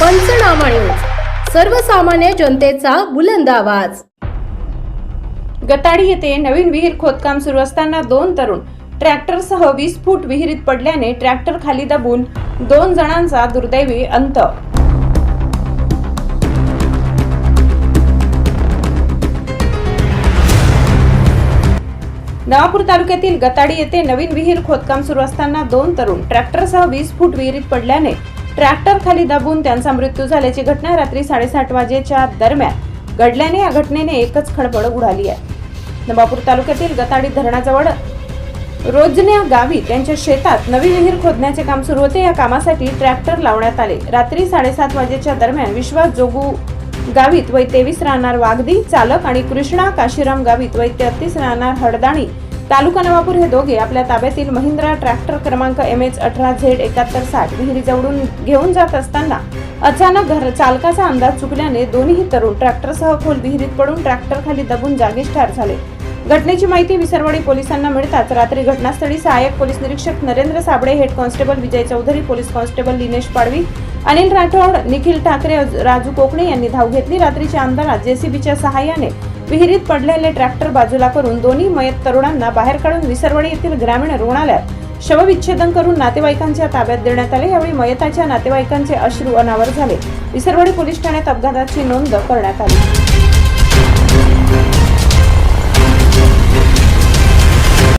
पंचनामा न्यूज. सर्वसामान्य जनतेचा बुलंद आवाज. गटाडी येथे नवीन विहीर खोदकाम सुरू असताना दोन तरुण ट्रॅक्टरसह वीस फूट विहिरीत पडल्याने ट्रॅक्टर खाली दाबून दोन जणांचा दुर्दैवी अंत. नवापूर तालुक्यातील गताडी येथे नवीन विहीर खोदकाम सुरू असताना दोन तरुण ट्रॅक्टरसह वीस फूट विहिरीत पडल्याने ट्रॅक्टर खाली दाबून त्यांचा मृत्यू झाल्याची घटना रात्री साडेसात वाजेच्या दरम्यान घडल्याने या घटनेने एकच खळबळ उडाली आहे. नवापूर तालुक्यातील गताडी धरणाजवळ रोजन्या गावी त्यांच्या शेतात नवी विहीर खोदण्याचे काम सुरू होते. या कामासाठी ट्रॅक्टर लावण्यात आले. रात्री साडेसात वाजेच्या दरम्यान विश्वास जोगू गावीत वय तेवीस राहणार वागदी चालक आणि कृष्णा काशीराम गावीत वय तेहतीस राहणार हडदाणी तालुका नवापूर हे दोघे आपल्या ताब्यातील महिंद्रा ट्रॅक्टर क्रमांक एम एच अठरा झेड एकाहत्तर साठ विहिरी जवळून घेऊन जात असताना अचानक घर चालकाचा अंदाज चुकल्याने दोन्ही तरुण ट्रॅक्टरसह खोल विहिरीत पडून ट्रॅक्टर खाली दबून जागीच ठार झाले. घटनेची माहिती विसरवाडी पोलिसांना मिळताच रात्री घटनास्थळी सहाय्यक पोलीस निरीक्षक Narendra Sabale head constable Vijay Chaudhari police constable Dinesh Padvi Anil Rathod Nikhil Thackeray Raju Kokane यांनी धाव घेतली. रात्रीच्या अंधारात जेसीबीच्या सहाय्याने विहिरीत पडलेले ट्रॅक्टर बाजूला करून दोन्ही मयत तरुणांना बाहेर काढून विसरवणी येथील ग्रामीण रुग्णालयात शवविच्छेदन करून नातेवाईकांच्या ताब्यात देण्यात आले. यावेळी मयताच्या नातेवाईकांचे अश्रू अनावर झाले. विसरवाडी पोलीस ठाण्यात अपघाताची नोंद करण्यात आली.